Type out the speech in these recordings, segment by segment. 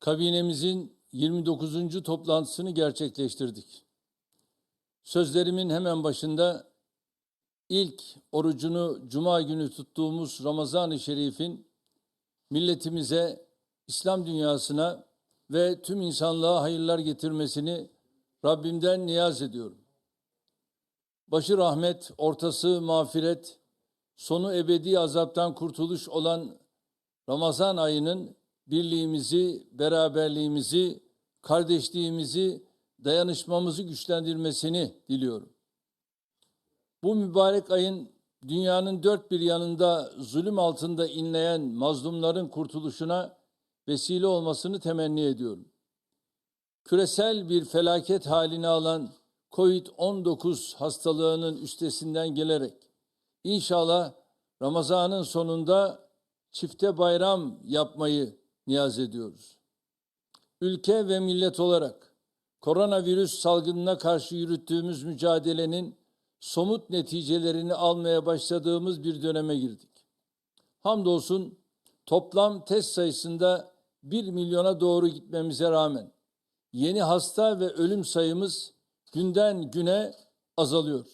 kabinemizin 29. toplantısını gerçekleştirdik. Sözlerimin hemen başında ilk orucunu cuma günü tuttuğumuz Ramazan-ı Şerif'in milletimize, İslam dünyasına ve tüm insanlığa hayırlar getirmesini Rabbimden niyaz ediyorum. Başı rahmet, ortası mağfiret, sonu ebedi azaptan kurtuluş olan Ramazan ayının birliğimizi, beraberliğimizi, kardeşliğimizi, dayanışmamızı güçlendirmesini diliyorum. Bu mübarek ayın dünyanın dört bir yanında zulüm altında inleyen mazlumların kurtuluşuna vesile olmasını temenni ediyorum. Küresel bir felaket halini alan COVID-19 hastalığının üstesinden gelerek inşallah Ramazan'ın sonunda çifte bayram yapmayı niyaz ediyoruz. Ülke ve millet olarak koronavirüs salgınına karşı yürüttüğümüz mücadelenin somut neticelerini almaya başladığımız bir döneme girdik. Hamdolsun toplam test sayısında 1 milyona doğru gitmemize rağmen yeni hasta ve ölüm sayımız günden güne azalıyor.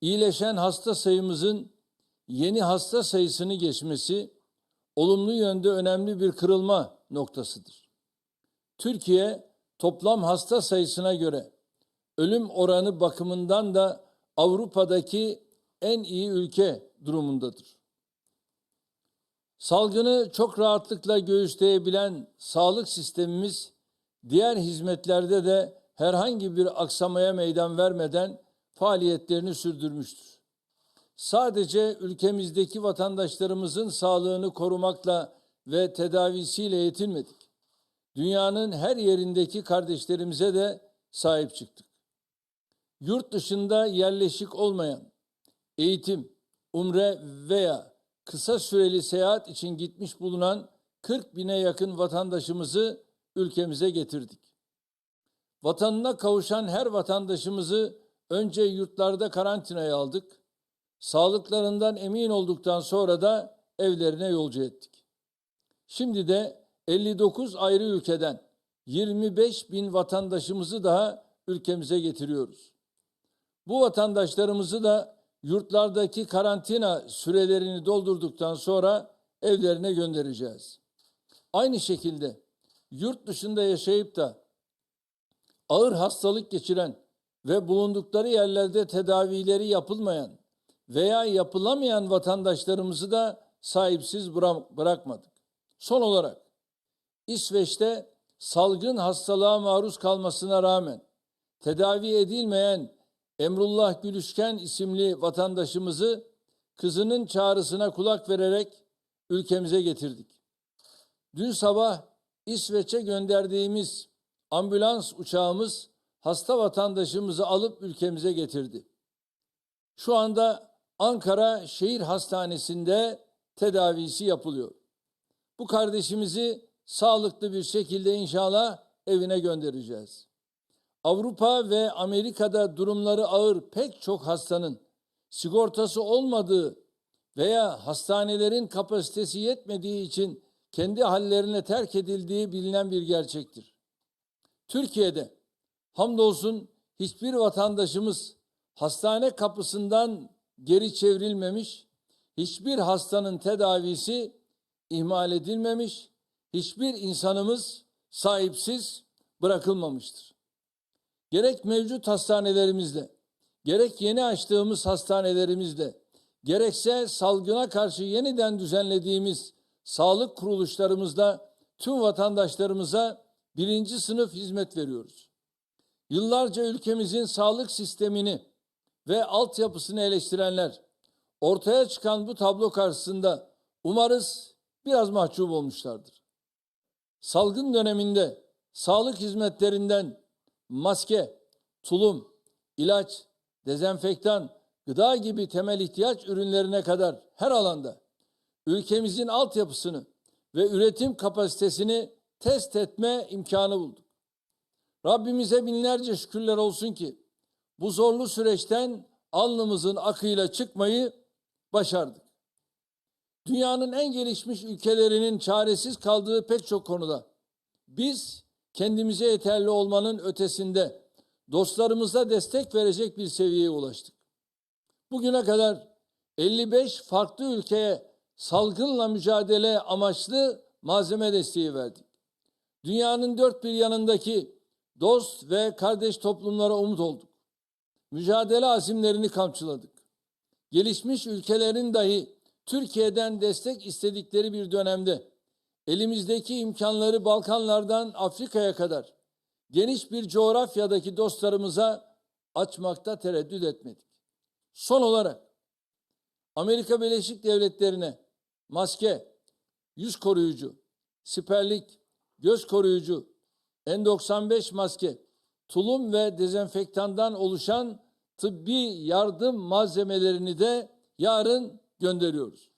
İyileşen hasta sayımızın yeni hasta sayısını geçmesi olumlu yönde önemli bir kırılma noktasıdır. Türkiye toplam hasta sayısına göre ölüm oranı bakımından da Avrupa'daki en iyi ülke durumundadır. Salgını çok rahatlıkla göğüsleyebilen sağlık sistemimiz diğer hizmetlerde de herhangi bir aksamaya meydan vermeden faaliyetlerini sürdürmüştür. Sadece ülkemizdeki vatandaşlarımızın sağlığını korumakla ve tedavisiyle yetinmedik. Dünyanın her yerindeki kardeşlerimize de sahip çıktık. Yurt dışında yerleşik olmayan, eğitim, umre veya kısa süreli seyahat için gitmiş bulunan 40 bine yakın vatandaşımızı ülkemize getirdik. Vatanına kavuşan her vatandaşımızı önce yurtlarda karantinaya aldık. Sağlıklarından emin olduktan sonra da evlerine yolcu ettik. Şimdi de 59 ayrı ülkeden 25 bin vatandaşımızı daha ülkemize getiriyoruz. Bu vatandaşlarımızı da yurtlardaki karantina sürelerini doldurduktan sonra evlerine göndereceğiz. Aynı şekilde yurt dışında yaşayıp da ağır hastalık geçiren ve bulundukları yerlerde tedavileri yapılmayan veya yapılamayan vatandaşlarımızı da sahipsiz bırakmadık. Son olarak İsveç'te salgın hastalığa maruz kalmasına rağmen tedavi edilmeyen Emrullah Gülüşken isimli vatandaşımızı kızının çağrısına kulak vererek ülkemize getirdik. Dün sabah İsveç'e gönderdiğimiz ambulans uçağımız hasta vatandaşımızı alıp ülkemize getirdi. Şu anda Ankara Şehir Hastanesi'nde tedavisi yapılıyor. Bu kardeşimizi sağlıklı bir şekilde inşallah evine göndereceğiz. Avrupa ve Amerika'da durumları ağır pek çok hastanın sigortası olmadığı veya hastanelerin kapasitesi yetmediği için kendi hallerine terk edildiği bilinen bir gerçektir. Türkiye'de hamdolsun hiçbir vatandaşımız hastane kapısından geri çevrilmemiş, hiçbir hastanın tedavisi ihmal edilmemiş, hiçbir insanımız sahipsiz bırakılmamıştır. Gerek mevcut hastanelerimizde, gerek yeni açtığımız hastanelerimizde, gerekse salgına karşı yeniden düzenlediğimiz sağlık kuruluşlarımızda tüm vatandaşlarımıza birinci sınıf hizmet veriyoruz. Yıllarca ülkemizin sağlık sistemini ve altyapısını eleştirenler ortaya çıkan bu tablo karşısında umarız biraz mahcup olmuşlardır. Salgın döneminde sağlık hizmetlerinden maske, tulum, ilaç, dezenfektan, gıda gibi temel ihtiyaç ürünlerine kadar her alanda ülkemizin altyapısını ve üretim kapasitesini test etme imkanı bulduk. Rabbimize binlerce şükürler olsun ki bu zorlu süreçten alnımızın akıyla çıkmayı başardık. Dünyanın en gelişmiş ülkelerinin çaresiz kaldığı pek çok konuda Biz kendimize yeterli olmanın ötesinde dostlarımıza destek verecek bir seviyeye ulaştık. Bugüne kadar 55 farklı ülkeye salgınla mücadele amaçlı malzeme desteği verdik. Dünyanın dört bir yanındaki dost ve kardeş toplumlara umut olduk. Mücadele azimlerini kamçıladık. Gelişmiş ülkelerin dahi Türkiye'den destek istedikleri bir dönemde elimizdeki imkanları Balkanlardan Afrika'ya kadar geniş bir coğrafyadaki dostlarımıza açmakta tereddüt etmedik. Son olarak Amerika Birleşik Devletleri'ne maske, yüz koruyucu, siperlik, göz koruyucu, N95 maske, tulum ve dezenfektandan oluşan tıbbi yardım malzemelerini de yarın gönderiyoruz.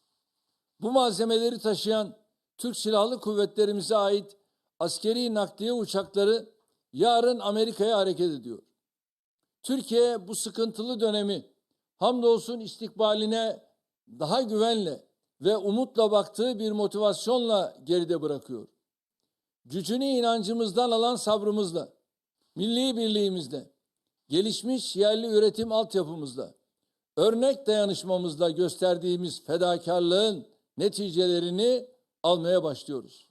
Bu malzemeleri taşıyan Türk Silahlı Kuvvetlerimize ait askeri nakliye uçakları yarın Amerika'ya hareket ediyor. Türkiye bu sıkıntılı dönemi hamdolsun istikbaline daha güvenle ve umutla baktığı bir motivasyonla geride bırakıyor. Gücünü inancımızdan alan sabrımızla, milli birliğimizle, gelişmiş yerli üretim altyapımızla, örnek dayanışmamızla gösterdiğimiz fedakarlığın neticelerini almaya başlıyoruz.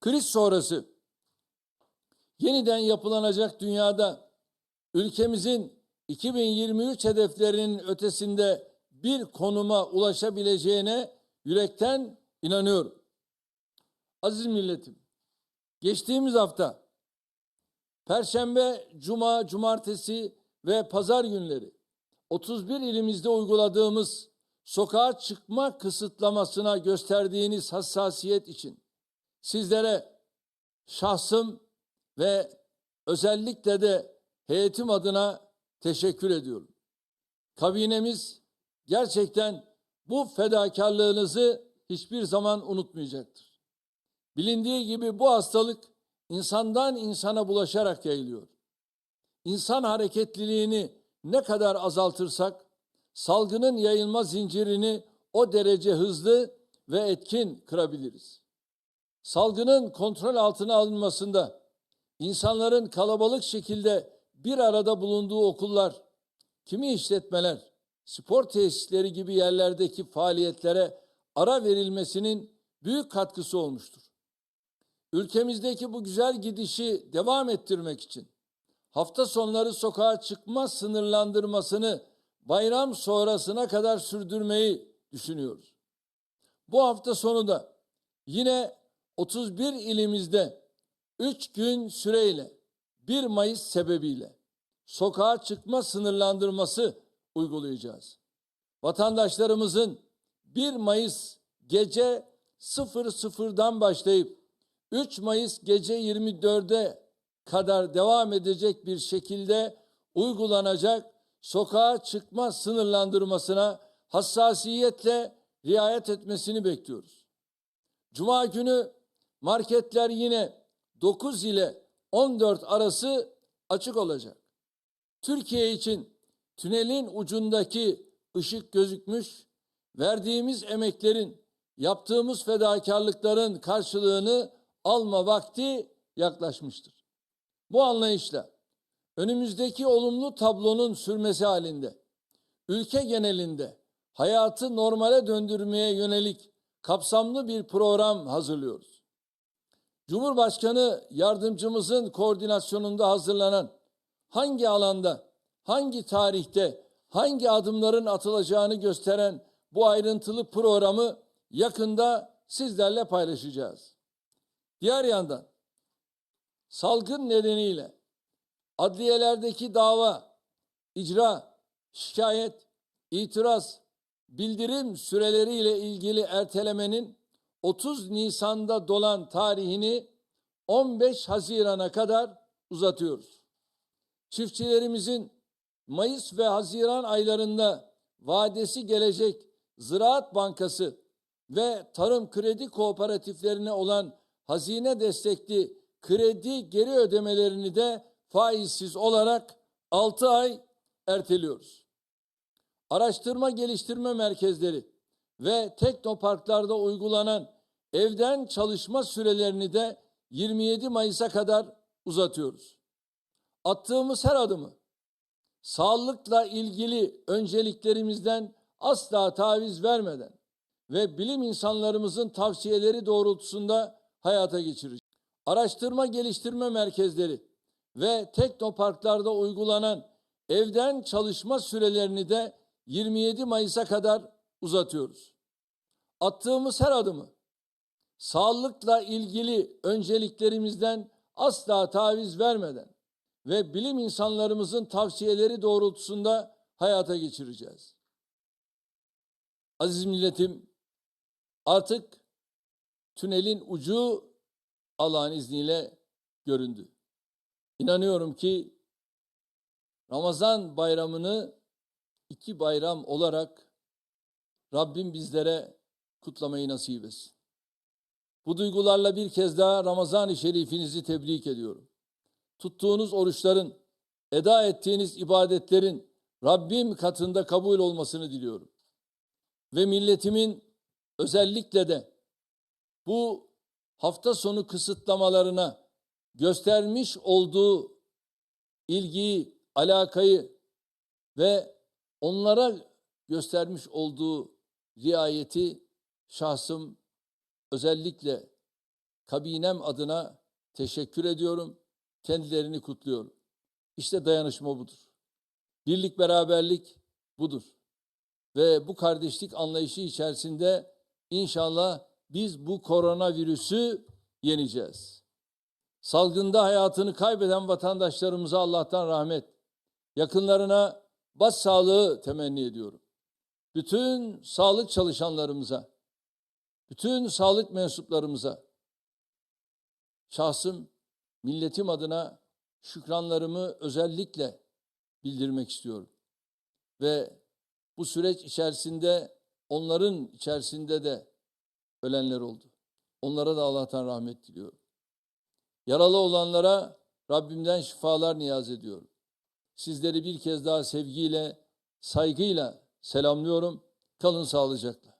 Kriz sonrası yeniden yapılanacak dünyada ülkemizin 2023 hedeflerinin ötesinde bir konuma ulaşabileceğine yürekten inanıyorum. Aziz milletim, geçtiğimiz hafta Perşembe, Cuma, Cumartesi ve Pazar günleri 31 ilimizde uyguladığımız sokağa çıkma kısıtlamasına gösterdiğiniz hassasiyet için sizlere şahsım ve özellikle de heyetim adına teşekkür ediyorum. Kabinemiz gerçekten bu fedakarlığınızı hiçbir zaman unutmayacaktır. Bilindiği gibi bu hastalık insandan insana bulaşarak yayılıyor. İnsan hareketliliğini ne kadar azaltırsak salgının yayılma zincirini o derece hızlı ve etkin kırabiliriz. Salgının kontrol altına alınmasında insanların kalabalık şekilde bir arada bulunduğu okullar, kimi işletmeler, spor tesisleri gibi yerlerdeki faaliyetlere ara verilmesinin büyük katkısı olmuştur. Ülkemizdeki bu güzel gidişi devam ettirmek için hafta sonları sokağa çıkma sınırlandırmasını bayram sonrasına kadar sürdürmeyi düşünüyoruz. Bu hafta sonu da yine 31 ilimizde 3 gün süreyle 1 Mayıs sebebiyle sokağa çıkma sınırlandırması uygulayacağız. Vatandaşlarımızın 1 Mayıs gece 00'dan başlayıp 3 Mayıs gece 24'e kadar devam edecek bir şekilde uygulanacak sokağa çıkma sınırlandırmasına hassasiyetle riayet etmesini bekliyoruz. Cuma günü marketler yine 9 ile 14 arası açık olacak. Türkiye için tünelin ucundaki ışık gözükmüş, verdiğimiz emeklerin, yaptığımız fedakarlıkların karşılığını alma vakti yaklaşmıştır. Bu anlayışla önümüzdeki olumlu tablonun sürmesi halinde ülke genelinde hayatı normale döndürmeye yönelik kapsamlı bir program hazırlıyoruz. Cumhurbaşkanı yardımcımızın koordinasyonunda hazırlanan hangi alanda, hangi tarihte, hangi adımların atılacağını gösteren bu ayrıntılı programı yakında sizlerle paylaşacağız. Diğer yandan salgın nedeniyle adliyelerdeki dava, icra, şikayet, itiraz, bildirim süreleriyle ilgili ertelemenin 30 Nisan'da dolan tarihini 15 Haziran'a kadar uzatıyoruz. Çiftçilerimizin Mayıs ve Haziran aylarında vadesi gelecek Ziraat Bankası ve tarım kredi kooperatiflerine olan hazine destekli kredi geri ödemelerini de faizsiz olarak 6 ay erteliyoruz. Araştırma geliştirme merkezleri ve teknoparklarda uygulanan evden çalışma sürelerini de 27 Mayıs'a kadar uzatıyoruz. Attığımız her adımı sağlıkla ilgili önceliklerimizden asla taviz vermeden ve bilim insanlarımızın tavsiyeleri doğrultusunda hayata geçireceğiz. Araştırma geliştirme merkezleri ve teknoparklarda uygulanan evden çalışma sürelerini de 27 Mayıs'a kadar uzatıyoruz. Attığımız her adımı sağlıkla ilgili önceliklerimizden asla taviz vermeden ve bilim insanlarımızın tavsiyeleri doğrultusunda hayata geçireceğiz. Aziz milletim, artık tünelin ucu Allah'ın izniyle göründü. İnanıyorum ki Ramazan bayramını iki bayram olarak Rabbim bizlere kutlamayı nasip etsin. Bu duygularla bir kez daha Ramazan-ı Şerifinizi tebrik ediyorum. Tuttuğunuz oruçların, eda ettiğiniz ibadetlerin Rabbim katında kabul olmasını diliyorum. Ve milletimin özellikle de bu hafta sonu kısıtlamalarına göstermiş olduğu ilgiyi, alakayı ve onlara göstermiş olduğu riayeti şahsım özellikle kabinem adına teşekkür ediyorum. Kendilerini kutluyorum. İşte dayanışma budur. Birlik beraberlik budur. Ve bu kardeşlik anlayışı içerisinde inşallah biz bu koronavirüsü yeneceğiz. Salgında hayatını kaybeden vatandaşlarımıza Allah'tan rahmet, yakınlarına baş sağlığı temenni ediyorum. Bütün sağlık çalışanlarımıza, bütün sağlık mensuplarımıza, şahsım, milletim adına şükranlarımı özellikle bildirmek istiyorum. Ve bu süreç içerisinde onların içerisinde de ölenler oldu. Onlara da Allah'tan rahmet diliyorum. Yaralı olanlara Rabbimden şifalar niyaz ediyorum. Sizleri bir kez daha sevgiyle, saygıyla selamlıyorum. Kalın sağlıcakla.